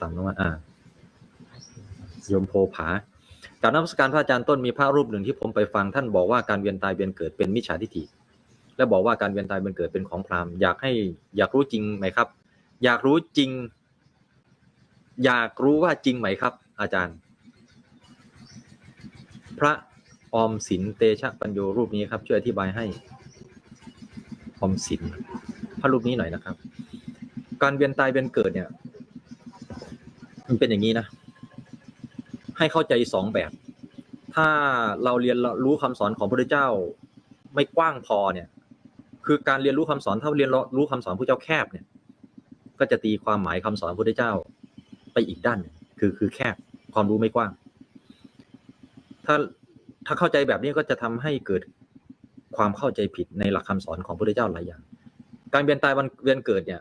ต่ำลงมาอ่าโยมโพผาการนมัสการพระอาจารย์ต้นมีพระรูปหนึ่งที่ผมไปฟังท่านบอกว่าการเวียนตายเวียนเกิดเป็นมิจฉาทิฏฐิและบอกว่าการเวียนตายเวียนเกิดเป็นของพราหมณ์อยากให้อยากรู้จริงไหมครับ อยากรู้จริง อยากรู้ว่าจริงไหมครับ อาจารย์ พระออมสินเตชะปัญโยรูปนี้ครับ ช่วยอธิบายให้ออมสินพระรูปนี้หน่อยนะครับ การเวียนตายเวียนเกิดเนี่ย มันเป็นอย่างนี้นะ ให้เข้าใจสองแบบ ถ้าเราเรียนรู้คำสอนของพระพุทธเจ้าไม่กว้างพอเนี่ย คือการเรียนรู้คำสอนถ้าเรียนรู้คำสอนพระเจ้าแคบเนี่ย ก็จะตีความหมายคำสอนพระพุทธเจ้าไปอีกด้านคือคือแคบความรู้ไม่กว้าง ถ้าถ้าเข้าใจแบบนี้ก็จะทำให้เกิดความเข้าใจผิดในหลักคำสอนของพระพุทธเจ้าหลายอย่าง การเวียนตายวันเวียนเกิดเนี่ย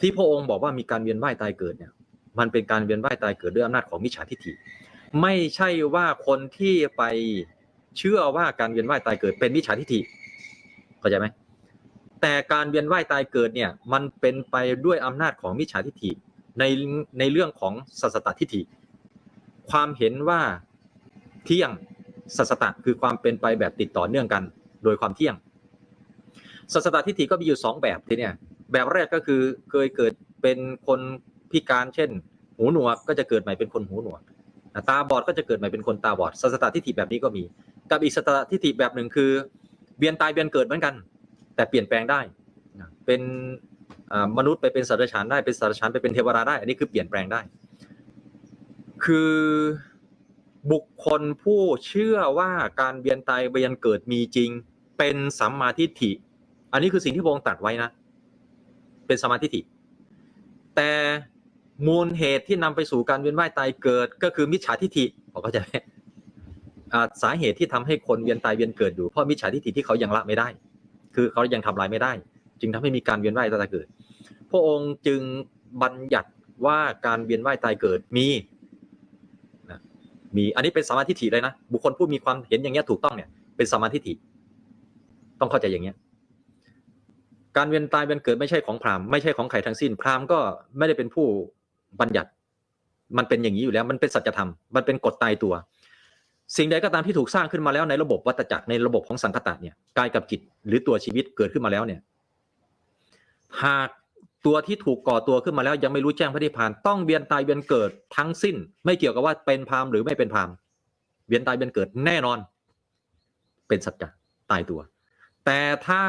ที่พระองค์บอกว่ามีการเวียนว่ายตายเกิดเนี่ย มันเป็นการเวียนว่ายตายเกิดด้วยอำนาจของมิจฉาทิฏฐิ ไม่ใช่ว่าคนที่ไปเชื่อว่าการเวียนว่ายตายเกิดเป็นมิจฉาทิฏฐิเข้าใจไหมแต่การเวียนว่ายตายเกิดเนี่ยมันเป็นไปด้วยอำนาจของมิจฉาทิฏฐิในในเรื่องของสัสตตทิฏฐิ ความเห็นว่าเที่ยงสัสตตะคือความเป็นไปแบบติดต่อเนื่องกัน โดยความเที่ยงสัสตตทิฏฐิก็มีอยู่สองแบบทีเนี่ยแบบแรกก็คือเคยเกิดเป็นคน พิการเช่น หูหนวกก็จะเกิดใหม่เป็นคนหูหนวกตาบอดก็จะเกิดใหม่เป็นคนตาบอดสัตตทิฏฐิแบบนี้ก็มี กับอีกสัตตทิฏฐิแบบหนึ่งคือเบียนตายเบียนเกิดเหมือนกัน แต่เปลี่ยนแปลงได้เป็นมนุษย์ไปเป็นสัตว์ฉานได้เป็นสัตว์ฉานไปเป็นเทวดาได้ อันนี้คือเปลี่ยนแปลงได้ คือบุคคลผู้เชื่อว่าการเวียนตายเวียนเกิดมีจริง เป็นสัมมาทิฏฐิ อันนี้คือสิ่งที่พระองค์ตรัสไว้นะ เป็นสัมมาทิฏฐิแต่ มูลเหตุที่นำไปสู่การเวียนว่ายตายเกิด ก็คือมิจฉาทิฏฐิเข้าใจไหมสาเหตุที่ทำให้คนเวียนตายเวียนเกิดอยู่เพราะมิจฉาทิฏฐิที่เขายังละไม่ได้ คือเขายังทำลายไม่ได้ จึงทำให้มีการเวียนว่ายตายเกิด พระองค์จึงบัญญัติว่าการเวียนว่ายตายเกิดมีมีอันนี้เป็นสมาธิฏฐิเลยนะบุคคลผู้มีความเห็นอย่างเงี้ยถูกต้องเนี่ยเป็นสมาธิฏฐิต้องเข้าใจอย่างเงี้ยการเวียนตายเวียนเกิดไม่ใช่ของพราหมณ์ไม่ใช่ของใครทั้งสิ้นพราหมณ์ก็ไม่ได้เป็นผู้ บัญญัติ มันเป็นอย่างนี้อยู่แล้ว มันเป็นสัจธรรม มันเป็นกฎตายตัว สิ่งใดก็ตามที่ถูกสร้างขึ้นมาแล้วในระบบวัฏจักรในระบบของสังคตะเนี่ยกายกับจิตหรือตัวชีวิตเกิดขึ้นมาแล้วเนี่ย หากตัวที่ถูกก่อตัวขึ้นมาแล้วยังไม่รู้แจ้งพระนิพพานต้องเวียนตายเวียนเกิดทั้งสิ้น ไม่เกี่ยวกับว่าเป็นพราหมณ์หรือไม่เป็นพราหมณ์เวียนตายเวียนเกิดแน่นอน เป็นสัจจะตายตัว แต่ถ้า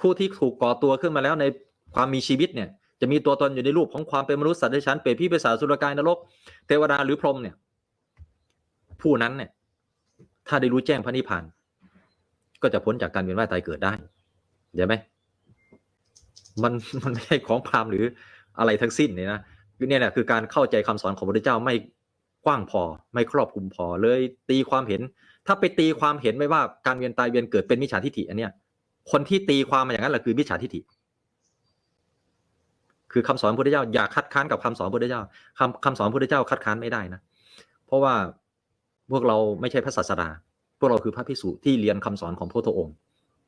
ผู้ที่ถูกก่อตัวขึ้นมาแล้วในความมีชีวิตเนี่ย จะมีตัวตนอยู่ในรูปของความเป็นมนุษย์สัตว์ในชั้นเปรตพี่ภาษาสุรกายนรก เทวดาหรือพรหมเนี่ย ผู้นั้นเนี่ย ถ้าได้รู้แจ้งพระนิพพาน ก็จะพ้นจากการเวียนว่ายตายเกิดได้เดี๋ยวไหมมันมันไม่ใช่ของพราหมณ์หรืออะไรทั้งสิ้นเนี่ยนะเนี่ยแหละคือการเข้าใจคำสอนของพระพุทธเจ้าไม่กว้างพอ ไม่ครอบคลุมพอ เลยตีความเห็น ถ้าไปตีความเห็นไม่ว่าการเวียนตายเวียนเกิดเป็นมิจฉาทิฏฐิอันเนี้ยคนที่ตีความมาอย่างนั้นแหละคือมิจฉาทิฏฐิ คือคำสอนพระพุทธเจ้าอย่าคัดค้านกับคำสอนพระพุทธเจ้าคำคำสอนพระพุทธเจ้าคัดค้านไม่ได้นะ เพราะว่าพวกเราไม่ใช่พระศาสดา พวกเราคือพระภิกษุที่เรียนคำสอนของพระพุทธองค์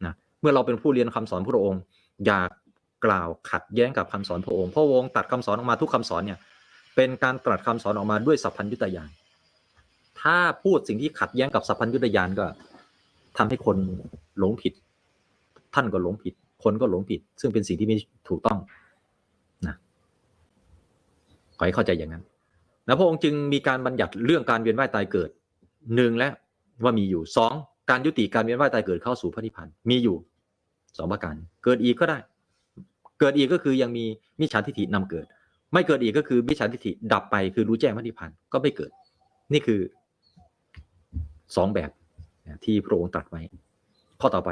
นะเมื่อเราเป็นผู้เรียนคำสอนพระองค์ อย่ากล่าวขัดแย้งกับคำสอนพระองค์พระองค์ตัดคำสอนออกมาทุกคำสอนเนี่ยเป็นการตรัสคำสอนออกมาด้วยสัพพัญญุตยานถ้าพูดสิ่งที่ขัดแย้งกับสัพพัญญุตยานก็ทำให้คนหลงผิด ท่านก็หลงผิด คนก็หลงผิด ซึ่งเป็นสิ่งที่ไม่ถูกต้อง ขอให้เข้าใจอย่างนั้นแล้วพระองค์จึงมีการบัญญัติเรื่องการเวียนว่ายตายเกิดหนึ่งและว่ามีอยู่สองการยุติการเวียนว่ายตายเกิดเข้าสู่พระนิพพานมีอยู่สองประการ เกิดอีกก็ได้ เกิดอีกก็คือยังมีมิจฉาทิฏฐินำเกิด ไม่เกิดอีกก็คือมิจฉาทิฏฐิดับไปคือรู้แจ้งพระนิพพานก็ไม่เกิด นี่คือสองแบบที่พระองค์ตรัสไว้ข้อต่อไป